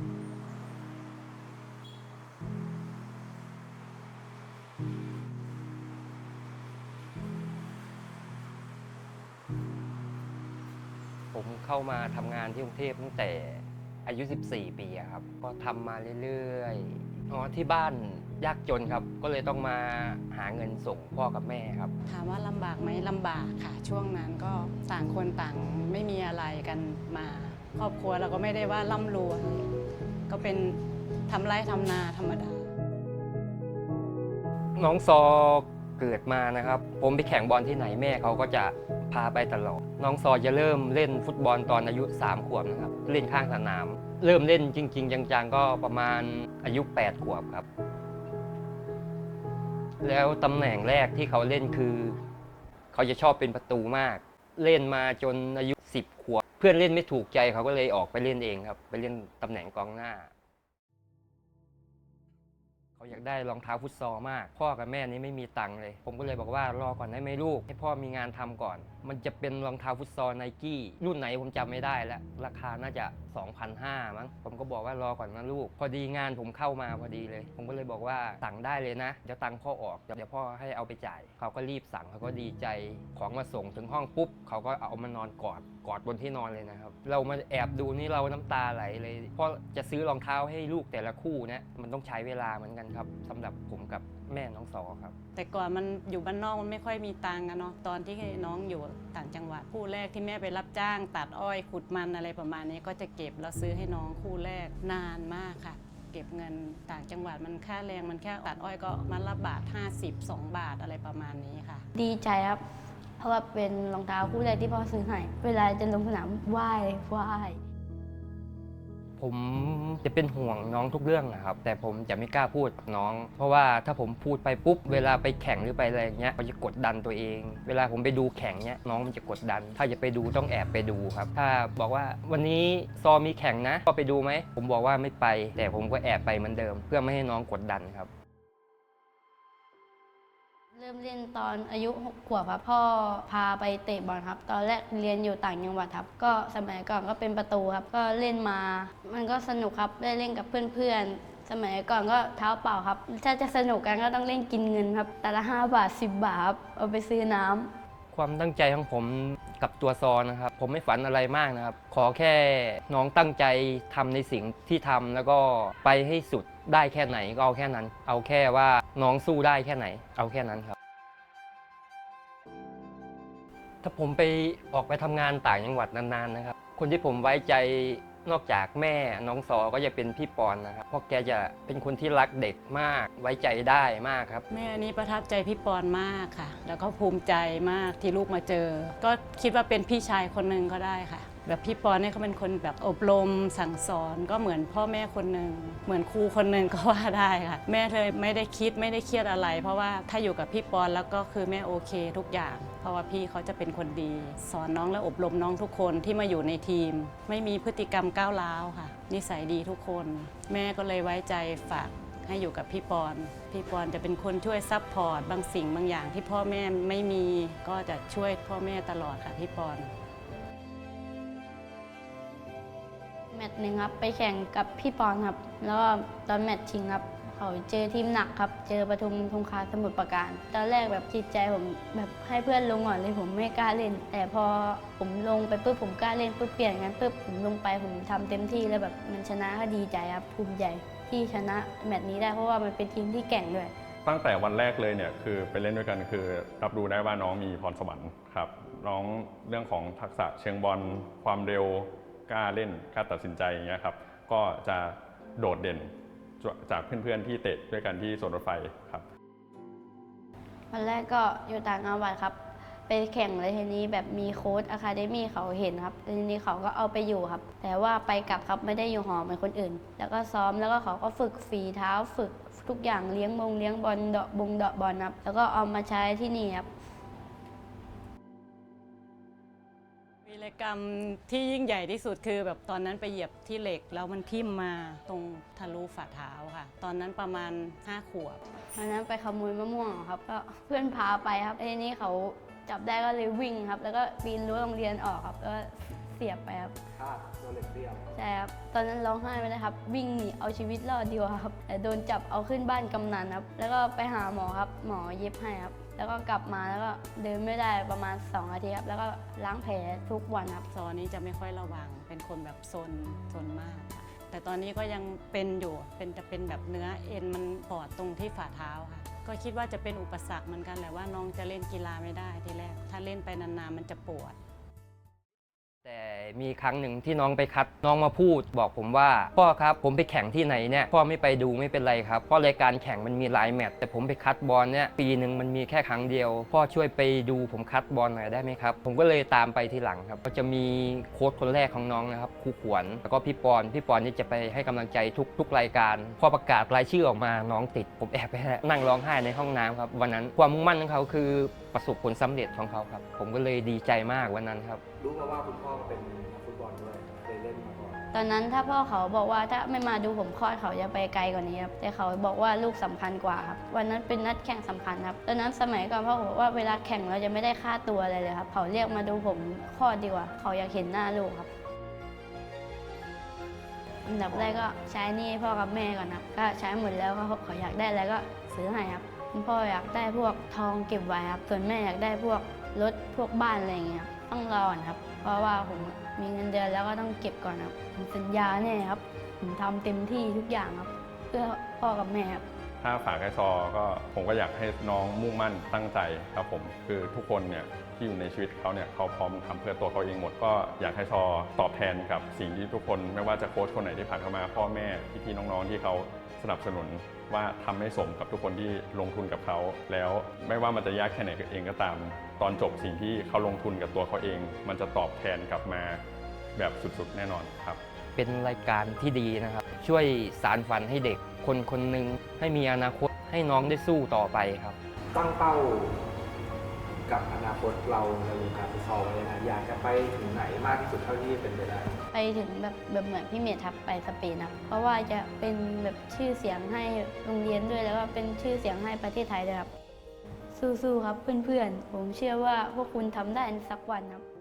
ผมเข้ามาทำงานที่กรุงเทพตั้งแต่อายุ 14 ปีอะครับ ก็ทำมาเรื่อยๆ อ๋อที่บ้านยากจนครับ ก็เลยต้องมาหาเงินส่งพ่อกับแม่ครับ ถามว่าลำบากไหมลำบากค่ะ ช่วงนั้นก็ต่างคนต่างไม่มี อะไรกันมา ครอบครัวเราก็ไม่ได้ว่าร่ำรวยก็เป็นทำไร่ทำนาธรรมดา น้องซอเกิดมานะครับ ผมไปแข่งบอลที่ไหนแม่เขาก็จะพาไปตลอด น้องซอจะเริ่มเล่นฟุตบอลตอนอายุ 3 ขวบนะครับ เล่นข้างสนาม เริ่มเล่นจริง ๆ จังๆ ก็ประมาณอายุ 8 ขวบครับ แล้วตำแหน่งแรกที่เขาเล่นคือ เขาจะชอบเป็นประตูมาก เล่นมาจนอายุ 10ขวบเพื่อนเล่นไม่ถูกใจเขาก็เลยออกไปเล่นเองครับ ไปเล่นตำแหน่งกองหน้า เขาอยากได้รองเท้าฟุตซอลมาก พ่อกับแม่นี่ไม่มีตังค์เลย ผมก็เลยบอกว่ารอก่อนได้ไหมลูก ให้พ่อมีงานทำก่อน มันจะเป็นรองเท้าฟุตซอลไนกี้รุ่นไหนผมจำไม่ได้แล้ว ราคาน่าจะ 2,500มั้งผมก็บอกว่ารอก่อนนะลูก พอดีงานผมเข้ามาพอดีเลย ผมก็เลยบอกว่าสั่งได้เลยนะเดี๋ยวตังค์พ่อออกเดี๋ยวพ่อให้เอาไปจ่าย เขาก็รีบสั่งเขาก็ดีใจของมาส่งถึงห้องปุ๊บเขาก็เอามานอนกอดกอดบนที่นอนเลยนะครับ เรามาแอบดูนี่เราน้ำตาไหลเลยเพราะจะซื้อรองเท้าให้ลูกแต่ละคู่นะมันต้องใช้เวลาเหมือนกันครับสำหรับผมกับแม่น้องซอครับ แต่ก่อนมันอยู่บ้านนอกมันไม่ค่อยมีตังค์อะเนาะตอนที่น้องอยู่ต่างจังหวัดคู่แรกที่แม่ไปรับจ้าง ตัดอ้อยขุดมันอะไรประมาณนี้ก็จะเก็บแล้วซื้อให้น้องคู่แรกนานมากค่ะ เก็บเงินต่างจังหวัดมันค่าแรงมันแค่ตัดอ้อยก็มันละบาท 50 2 บาทอะไรประมาณนี้ค่ะ ดีใจครับ เพราะว่าเป็นรองเท้าคู่แรกที่พ่อซื้อให้ เวลาจะลงสนามไหว้ไหว้ ผมจะเป็นห่วงน้องทุกเรื่องนะครับ แต่ผมจะไม่กล้าพูดกับน้อง เพราะว่าถ้าผมพูดไปปุ๊บ เวลาไปแข่งหรือไปอะไรอย่างเงี้ยเขาจะกดดันตัวเอง เวลาผมไปดูแข่งเนี้ยน้องมันจะกดดัน ถ้าจะไปดูต้องแอบไปดูครับ ถ้าบอกว่าวันนี้ซอมีแข่งนะ ก็ไปดูไหม ผมบอกว่าไม่ไป แต่ผมก็แอบไปเหมือนเดิม เพื่อไม่ให้น้องกดดันครับ เริ่มเล่นตอนอายุ6ขวบครับพ่อพาไปเตะบอลครับ ตอนแรกเรียนอยู่ต่างจังหวัดครับ ก็สมัยก่อนก็เป็นประตูครับ ก็เล่นมา มันก็สนุกครับได้เล่นกับเพื่อนๆ สมัยก่อนก็เท้าเปล่าครับ ถ้าจะสนุกกันก็ต้องเล่นกินเงินครับ แต่ละ 5 บาท 10 บาทครับเอาไปซื้อน้ำความตั้งใจของผมกับตัวซอนะครับ ผมไม่ฝันอะไรมากนะครับ ขอแค่น้องตั้งใจทำในสิ่งที่ทำแล้วก็ไปให้สุดได้แค่ไหนก็เอาแค่นั้น เอาแค่ว่า น้องสู้ได้แค่ไหน เอาแค่นั้นครับ ถ้าผมไปออกไปทำงานต่างจังหวัดนานๆนะครับ คนที่ผมไว้ใจนอกจากแม่น้องซอก็จะเป็นพี่ปอนนะครับเพราะแกจะเป็นคนที่รักเด็กมากไว้ใจได้มากครับ แม่นี่ประทับใจพี่ปอนมากค่ะ แล้วก็ภูมิใจมากที่ลูกมาเจอ ก็คิดว่าเป็นพี่ชายคนหนึ่งก็ได้ค่ะ แบบพี่ปอนเนี่ยเขาเป็นคนแบบอบรมสั่งสอนก็เหมือนพ่อแม่คนหนึ่งเหมือนครูคนหนึ่งก็ว่าได้ค่ะ แม่เลยไม่ได้คิดไม่ได้เครียดอะไร เพราะว่าถ้าอยู่กับพี่ปอนแล้วก็คือแม่โอเคทุกอย่าง เพราะว่าพี่เขาจะเป็นคนดี สอนน้องและอบรมน้องทุกคนที่มาอยู่ในทีม ไม่มีพฤติกรรมก้าวร้าวค่ะ นิสัยดีทุกคน แม่ก็เลยไว้ใจฝากให้อยู่กับพี่ปอน พี่ปอนจะเป็นคนช่วยซัพพอร์ตบางสิ่งบางอย่างที่พ่อแม่ไม่มีก็จะช่วยพ่อแม่ตลอดค่ะพี่ปอน แมตช์หนึ่งครับ ไปแข่งกับพี่ปอนครับ แล้วก็ตอนแมตช์ชิงครับ เขาเจอทีมหนักครับ เจอปทุมคงคาสมุทรปราการ ตอนแรกแบบจิตใจผมแบบให้เพื่อนลงก่อนเลยผมไม่กล้าเล่น แต่พอผมลงไปปุ๊บผมกล้าเล่นปุ๊บเปลี่ยนกันปุ๊บผมลงไปผมทำเต็มที่แล้วแบบมันชนะก็ดีใจครับภูมิใจที่ชนะแมตช์นี้ได้เพราะว่ามันเป็นทีมที่แข่งด้วยตั้งแต่วันแรกเลยเนี่ยคือไปเล่นด้วยกันคือรับรู้ได้ว่าน้องมีพรสวรรค์ครับน้องเรื่องของทักษะเชิงบอลความเร็ว กล้าเล่นกล้าตัดสินใจอย่างเงี้ยครับก็จะโดดเด่นจากเพื่อนๆที่เตะด้วยกันที่สวนรถไฟครับ วันแรกก็อยู่ต่างจังหวัดครับ ไปแข่งเลยทีนี้แบบมีโค้ดอะคาเดมี่เขาเห็นครับทีนี้เขาก็เอาไปอยู่ครับ แต่ว่าไปกลับครับไม่ได้อยู่หอเหมือนคนอื่น แล้วก็ซ้อมแล้วก็เขาก็ฝึกฝีเท้าฝึกทุกอย่างเลี้ยงบงเลี้ยงบอลเดาะบงเดาะบอลครับแล้วก็เอามาใช้ที่นี่ครับ กรรมที่ยิ่งใหญ่ที่สุดคือ แบบตอนนั้นไปเหยียบที่เหล็กแล้วมันทิ่มมาตรงทะลุฝ่าเท้าค่ะ ตอนนั้นประมาณ 5 ขวบวันนั้นไปขโมยมะม่วงครับ ก็เพื่อนพาไปครับไอ้นี่เขาจับได้ก็เลยวิ่งครับ แล้วก็ปีนรั้วโรงเรียนออกครับแล้วก็เสียบไปครับคาดโดนเหล็กเสียบใช่ครับตอนนั้นร้องไห้ไปเลยครับ วิ่งหนีเอาชีวิตรอดดีกว่าครับแต่โดนจับเอาขึ้นบ้านกำนันครับ แล้วก็ไปหาหมอครับ หมอเย็บให้ครับ แล้วก็กลับมาแล้วก็เดินไม่ได้ประมาณ2อาทิตย์ครับแล้วก็ล้างแผลทุกวันครับ ซอนนี้จะไม่ค่อยระวัง เป็นคนแบบซนซนมาก แต่ตอนนี้ก็ยังเป็นอยู่ เป็นจะเป็นแบบเนื้อเอ็นมันปอดตรงที่ฝ่าเท้าค่ะ ก็คิดว่าจะเป็นอุปสรรคเหมือนกันแหละว่าน้องจะเล่นกีฬาไม่ได้ทีแรก ถ้าเล่นไปนานๆมันจะปวด มีครั้งหนึ่งที่น้องไปคัดน้องมาพูด บอกผมว่า พ่อครับผมไปแข่งที่ไหนเนี่ยพ่อไม่ไปดูไม่เป็นไรครับเพราะรายการแข่งมันมีหลายแมตช์แต่ผมไปคัดบอลเนี่ยปีหนึ่งมันมีแค่ครั้งเดียว พ่อช่วยไปดูผมคัดบอลหน่อยได้ไหมครับ ผมก็เลยตามไปทีหลังครับ ก็จะมีโค้ชคนแรกของน้องนะครับครูขวัญแล้วก็พี่ปอนพี่ปอนนี่จะไปให้กำลังใจทุกทุกรายการ พอประกาศรายชื่อออกมาน้องติด ผมแอบไปนั่งร้องไห้ในห้องน้ำครับวันนั้นความมุ่งมั่นของเขาคือประสบผลสำเร็จของเขาครับ ผมก็เลยดีใจมากวันนั้นครับ รู้มาว่าคุณพ่อเป็นนักฟุตบอลด้วยเคยเล่นมาก่อนตอนนั้นถ้าพ่อเขาบอกว่าถ้าไม่มาดูผมคลอดเขาจะไปไกลกว่านี้ครับแต่เขาบอกว่าลูกสำคัญกว่าครับวันนั้นเป็นนัดแข่งสำคัญครับตอนนั้นสมัยก่อนพ่อบอกว่าเวลาแข่งเราจะไม่ได้ค่าตัวอะไรเลยครับเขาเรียกมาดูผมคลอดดีกว่า เขาอยากเห็นหน้าลูกครับอันดับแรกก็ใช้หนี่พ่อกับแม่ก่อนครับก็ใช้หมดแล้วเขาเขาอยากได้อะไรก็ซื้อให้ครับ คุณพ่ออยากได้พวกทองเก็บไว้ครับ ส่วนแม่อยากได้พวกรถพวกบ้านอะไรอย่างเงี้ยต้องรออครับ เพราะว่าผมมีเงินเดือนแล้วก็ต้องเก็บก่อนครับผมสัญญาเนี่ยครับ ผมทำเต็มที่ทุกอย่างครับ เพื่อพ่อกับแม่ครับ ถ้าฝากให้ซอก็ผมก็อยากให้น้องมุ่งมั่นตั้งใจครับผม คือทุกคนเนี่ยที่อยู่ในชีวิตเขาเนี่ยเขาพร้อมทำเพื่อตัวเขาเองหมด ก็อยากให้ซอตอบแทนกับสิ่งที่ทุกคน ไม่ว่าจะโค้ชคนไหนที่ผ่านเข้ามา พ่อแม่พี่ๆน้องๆที่เขาสนับสนุนว่าทำให้สมกับทุกคนที่ลงทุนกับเขา แล้วไม่ว่ามันจะยากแค่ไหนเองก็ตาม ตอนจบสิ่งที่เขาลงทุนกับตัวเขาเอง มันจะตอบแทนกลับมาแบบสุดๆ แน่นอนครับ เป็นรายการที่ดีนะครับ ช่วยสารฝันให้เด็กคนคนหนึ่งให้มีอนาคตให้น้องได้สู้ต่อไปครับ ตั้งเป้ากับอนาคตเราในวงการฟุตซอลไว้ยังไงอยากจะไปถึงไหนมากที่สุดเท่าที่เป็นไปได้ ไปถึงแบบแบบเหมือนพี่เมธครับไปสเปนครับเพราะว่าจะเป็นแบบชื่อเสียงให้โรงเรียนด้วยแล้วก็เป็นชื่อเสียงให้ประเทศไทยด้วยครับ สู้ๆครับเพื่อนๆ ผมเชื่อว่าพวกคุณทำได้ในสักวันครับ